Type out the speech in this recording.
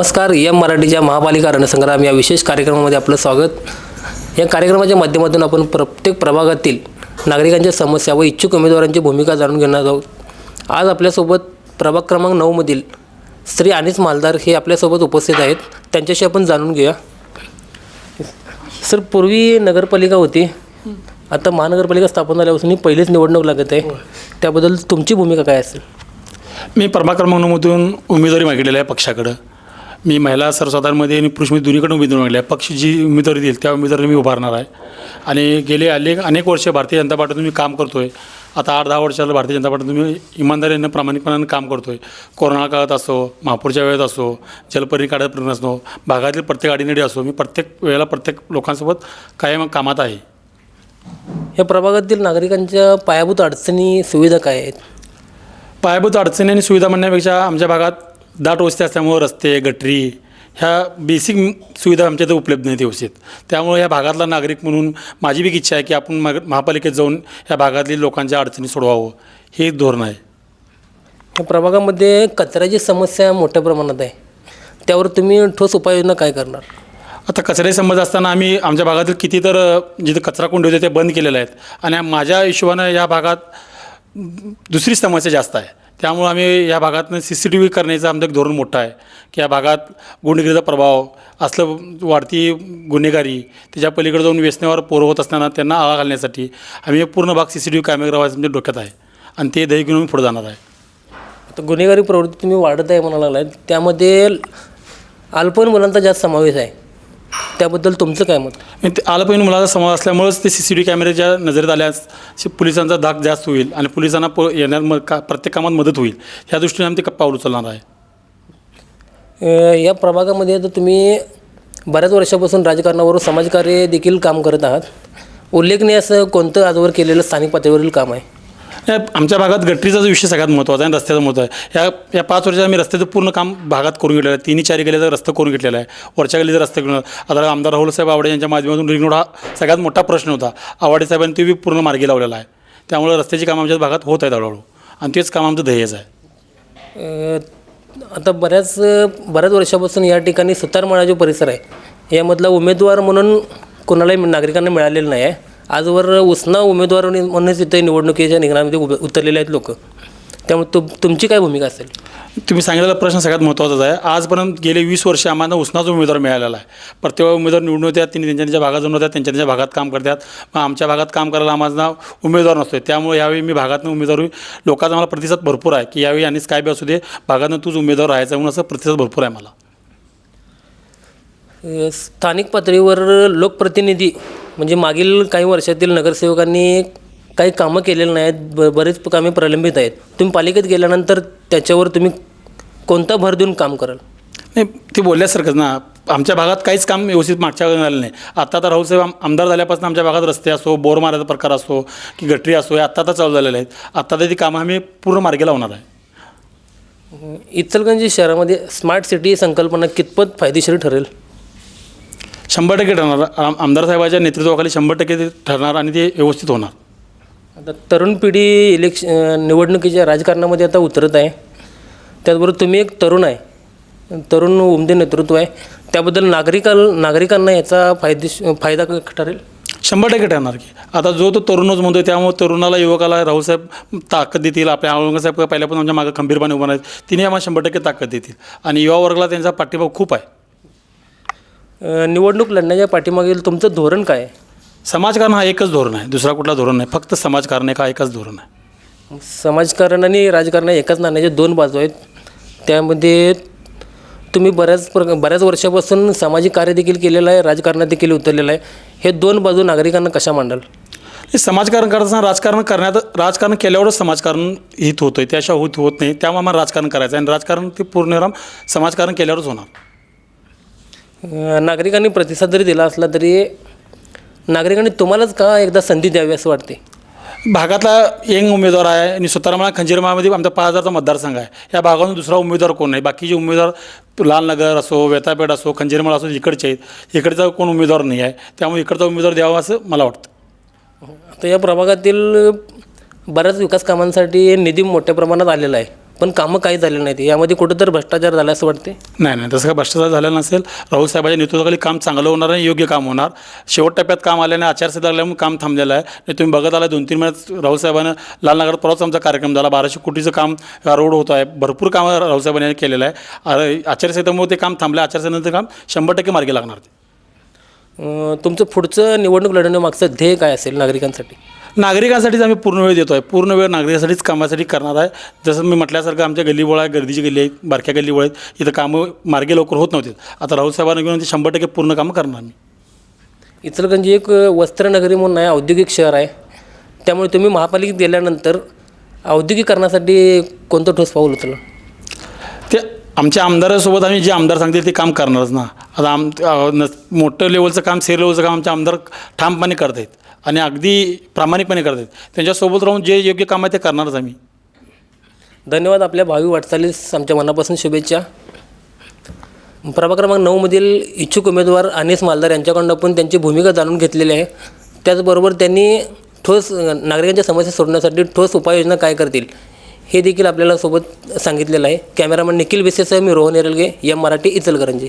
नमस्कार एम मराठीच्या महापालिका रणसंग्राम या विशेष कार्यक्रमामध्ये आपलं स्वागत. या कार्यक्रमाच्या माध्यमातून आपण प्रत्येक प्रभागातील नागरिकांच्या समस्या व इच्छुक उमेदवारांची भूमिका जाणून घेणार आहोत. आज आपल्यासोबत प्रभाग क्रमांक नऊमधील श्री अनिस मालदार हे आपल्यासोबत उपस्थित आहेत. त्यांच्याशी आपण जाणून घेऊया. सर पूर्वी नगरपालिका होती. आता महानगरपालिका स्थापन झाल्यापासून ही पहिलीच निवडणूक लागत आहे. त्याबद्दल तुमची भूमिका काय असेल? मी प्रभाग क्रमांक नऊमधून उमेदवारी मागितलेली आहे पक्षाकडं. मी महिला सर्वसाधारणमध्ये आणि पुरुषमध्ये दोन्हीकडे उमेदवारी मागली पक्ष जी उमेदवारी देईल त्या उमेदवारी मी उभारणार आहे. आणि गेले अनेक अनेक वर्ष भारतीय जनता पार्टीतून मी काम करतो आहे आता आठ दहा वर्षाला भारतीय जनता पार्टीतून मी इमानदारीनं प्रामाणिकपणानं काम करतो आहे कोरोना काळात असो महापूरच्या वेळेत असो जलपरी काढत प्रश्न असो भागातील प्रत्येक अडीनडी असो मी प्रत्येक वेळेला प्रत्येक लोकांसोबत कायम कामात आहे. या प्रभागातील नागरिकांच्या पायाभूत अडचणी सुविधा काय आहेत? पायाभूत अडचणी आणि सुविधा म्हणण्यापेक्षा आमच्या भागात दाट वस्ती असल्यामुळं रस्ते गटरी ह्या बेसिक सुविधा आमच्या इथं उपलब्ध नाहीत व्यवस्थित. त्यामुळे या भागातला नागरिक म्हणून माझी बी इच्छा आहे की आपण मग महापालिकेत जाऊन ह्या भागातील लोकांच्या अडचणी सोडवावं. हे एक धोरण आहे. या प्रभागामध्ये कचऱ्याची समस्या मोठ्या प्रमाणात आहे. त्यावर तुम्ही ठोस उपाययोजना काय करणार? आता कचरे समज असताना आम्ही आमच्या भागातील किती तर जिथे कचरा कुंडी होते ते बंद केलेले आहेत. आणि माझ्या हिशोबानं या भागात दुसरी समस्या जास्त आहे. त्यामुळं आम्ही या भागातनं सी सी टी व्ही करण्याचं आमचं एक धोरण मोठं आहे की या भागात गुंडगिरीचा प्रभाव असलं वाढती गुन्हेगारी त्याच्या पलीकडे जाऊन व्यसनावर पोरं होत असताना त्यांना आळा घालण्यासाठी आम्ही पूर्ण भाग C C T V camera लावायचं म्हणजे डोक्यात आहे आणि ते दही घेऊन आम्ही पुढे जाणार आहे. आता गुन्हेगारी प्रवृत्ती तुम्ही वाढत आहे म्हणायला लागलाय. त्यामध्ये अल्पवयीन मुलांचा जास्त समावेश आहे. त्याबद्दल तुमचं काय मत? आणि ते आलं पाहिजे मुलाचा समाज असल्यामुळेच ते सी सी टी व्ही कॅमेऱ्याच्या नजरेत आल्यास शे- पोलिसांचा धाक जास्त होईल आणि पोलिसांना प येण्यात म का प्रत्येक कामात मदत होईल. ह्या दृष्टीने आम्ही ते पाऊल उचलणार आहे. अ, या प्रभागामध्ये आता तुम्ही बऱ्याच वर्षापासून राजकारणावर समाजकार्य देखील काम करत आहात. उल्लेखनीय असं कोणतं आजवर केलेलं स्थानिक पातळीवरील काम आहे? या आमच्या भागात गटरीचा जो विषय सगळ्यात महत्त्वाचा आहे रस्त्याचा रस्त्याचं महत्त्व आहे. या या पाच वर्षात आम्ही रस्त्याचं पूर्ण काम भागात करून घेतलेलं आहे. तिन्ही चारी गेल्याचा रस्ता करून घेतलेला आहे. वरच्या गलीचा रस्ता करून आता आमदार राहुलसाहेब आवडे यांच्या माध्यमातून रिंग रोड हा सगळ्यात मोठा प्रश्न होता. आवाडे साहेबांनी ते बी पूर्ण मार्गी लावलेला आहे. त्यामुळे रस्त्याची कामं आमच्या भागात होत आहेत हळूहळू. आणि तेच काम आमचं ध्येयच आहे. आता बऱ्याच बऱ्याच वर्षापासून या ठिकाणी सुतारमाळा जो परिसर आहे यामधला उमेदवार म्हणून कोणालाही नागरिकांना मिळालेलं नाही आहे. आजवर उसना उमेदवार म्हणूनच इथे निवडणुकीच्या निघण्यामध्ये उभे उतरलेले आहेत लोक. त्यामुळे तुम तुमची काय भूमिका असेल? तुम्ही सांगितलेला प्रश्न सगळ्यात महत्त्वाचाच आहे. आजपर्यंत गेले वीस वर्ष आम्हाला उष्णाचा उमेदवार मिळालेला आहे. प्रत्येक उमेदवार निवडून येतात त्यांनी त्यांच्या त्यांच्या भागात जाऊन येतात त्यांच्या त्यांच्या भागात काम करतात. मग आमच्या भागात काम करायला आम्हाला उमेदवार नसतो त्यामुळे यावेळी मी भागातनं उमेदवार लोकांचा मला प्रतिसाद भरपूर आहे की यावेळी आणि काय बी असू दे भागातनं तूच उमेदवार राहायचा म्हणून असं प्रतिसाद भरपूर आहे मला. स्थानिक पातळीवर लोकप्रतिनिधी म्हणजे मागील काही वर्षातील नगरसेवकांनी काही कामं केलेली नाहीत ब बरेच कामे प्रलंबित आहेत. तुम्ही पालिकेत गेल्यानंतर त्याच्यावर तुम्ही कोणता भर देऊन काम कराल? नाही ते बोलल्यासारखंच ना. आमच्या भागात काहीच काम व्यवस्थित मागच्या झालं नाही. आता तर राहुलसाहेब आम आमदार झाल्यापासून आमच्या भागात रस्ते असो बोर मारायचा प्रकार असो की गटरी असो हे आत्ता आता चालू झालेले आहेत. आत्ता तर ती कामं आम्ही पूर्ण मार्गी लावणार आहे. इचलगंजी शहरामध्ये स्मार्ट सिटी संकल्पना कितपत फायदेशीर ठरेल? शंभर टक्के ठरणार. आम आमदार साहेबाच्या नेतृत्वाखाली शंभर टक्के ते ठरणार आणि ते व्यवस्थित होणार. आता तरुण पिढी इलेक्श अं, निवडणुकीच्या राजकारणामध्ये आता उतरत आहे. त्याचबरोबर तुम्ही एक तरुण आहे. तरुण उमदे नेतृत्व आहे. त्याबद्दल नागरिकाल नागरिकांना याचा फायदेश फायदा क- ठरेल? शंभर टक्के ठरणार की. आता जो तो तरुणच म्हणतोय त्यामुळे तरुणाला युवकाला राहुलसाहेब ताकद देतील. आपल्या औरंगासाहेब पहिल्यापासून आमच्या मागं खंबीरपणे उभा आहेत तिने आम्हाला शंभर टक्के ताकद देतील. आणि युवा वर्गाला त्यांचा पाठिंबा खूप आहे. निवडणूक लढण्याच्या पाठीमागील तुमचं धोरण काय? आहे समाजकारण हा एकच धोरण आहे दुसरा कुठला धोरण नाही फक्त समाजकारण एक हा एकच धोरण आहे? समाजकारण आणि राजकारण या एकाच नाण्याच्या दोन बाजू आहेत. त्यामध्ये तुम्ही बऱ्याच प्र बऱ्याच वर्षापासून सामाजिक कार्य देखील केलेलं आहे राजकारणात देखील उतरलेलं आहे. हे दोन बाजू नागरिकांना कशा मांडाल? हे समाजकारण करताना राजकारण करण्यात राजकारण केल्यावरच समाजकारण हित होतं आहे त्याशिवाय होत होत नाही त्यामुळे मला राजकारण करायचं आहे. आणि राजकारण ते पूर्णराम समाजकारण केल्यावरच होणार. नागरिकांनी प्रतिसाद जरी दिला असला तरी नागरिकांनी तुम्हालाच का एकदा संधी द्यावी असं वाटते? भागातला यंग उमेदवार आहे आणि सुतारामळा खंजीरमाळमध्ये आमचा पाच हजारचा मतदारसंघ आहे. या भागातून दुसरा उमेदवार कोण नाही बाकीचे उमेदवार लालनगर असो वेतापेठ असो खंजीरमाळ असो इकडचे आहेत. इकडचा कोण उमेदवार नाही आहे. त्यामुळे इकडचा उमेदवार द्यावा असं मला वाटतं. आता या प्रभागातील बऱ्याच विकास कामांसाठी निधी मोठ्या प्रमाणात आलेला आहे. पण कामं काही झालेली नाहीत. यामध्ये कुठं तर भ्रष्टाचार झाला असं वाटते नाही नाही. तसं काय भ्रष्टाचार झाला नसेल. राहुल साहेबांच्या नेतृत्वाखाली काम चांगलं होणार आहे योग्य काम होणार. शेवट टप्प्यात काम आल्याने आचारसंहिता लागल्यामुळे काम थांबलेलं आहे. आणि तुम्ही बघत आला दोन तीन महिन्यात राहुल साहेबांना लालनगरात परवाच आमचा कार्यक्रम झाला. बाराशे कोटीचं काम रोड होत आहे. भरपूर कामं राहुल साहेबांनी केलेलं आहे. आचारसंहितेमुळे ते काम थांबलं आचारसंहितेचं काम शंभर टक्के मार्गी लागणार ते. तुमचं पुढचं निवडणूक लढवण्यामागचं ध्येय काय असेल नागरिकांसाठी? नागरिकांसाठीच आम्ही पूर्ण वेळ देतो आहे पूर्ण वेळ नागरिकांसाठीच कामासाठी करणार आहे. जसं मी म्हटल्यासारखं आमच्या गल्लीबोळा आहे गर्दीची गल्ली आहेत बारक्या गल्लीबोळ आहेत इथं कामं मार्गे लवकर होत नव्हते. आता राहुल साहेबांना घेऊन ते शंभर टक्के पूर्ण कामं करणार आम्ही इचलकरंजी एक वस्त्रनगरी म्हणून आहे औद्योगिक शहर आहे. त्यामुळे तुम्ही महापालिकेत गेल्यानंतर औद्योगिकरणासाठी कोणतं ठोस पाऊल उचललं? ते आमच्या आमदारासोबत आम्ही जे आमदार सांगतील ते काम करणारच ना. आता आम मोठं लेवलचं काम सेर लेवलचं काम आमचे आमदार ठामपणे करत आहेत आणि अगदी प्रामाणिकपणे करत आहेत त्यांच्यासोबत राहून जे योग्य काम आहे ते करणारच आम्ही. धन्यवाद आपल्या भावी वाटचालीस आमच्या मनापासून शुभेच्छा. प्रभाग क्रमांक नऊमधील इच्छुक उमेदवार अनिस मालदार यांच्याकडून पण त्यांची भूमिका जाणून घेतलेली आहे. त्याचबरोबर त्यांनी ठोस नागरिकांच्या समस्या सोडण्यासाठी ठोस उपाययोजना काय करतील हे देखील आपल्याला सोबत सांगितलेलं आहे. कॅमेरामन निखिल विशेष मी रोहन एरलगे एम मराठी इचलकरंजी.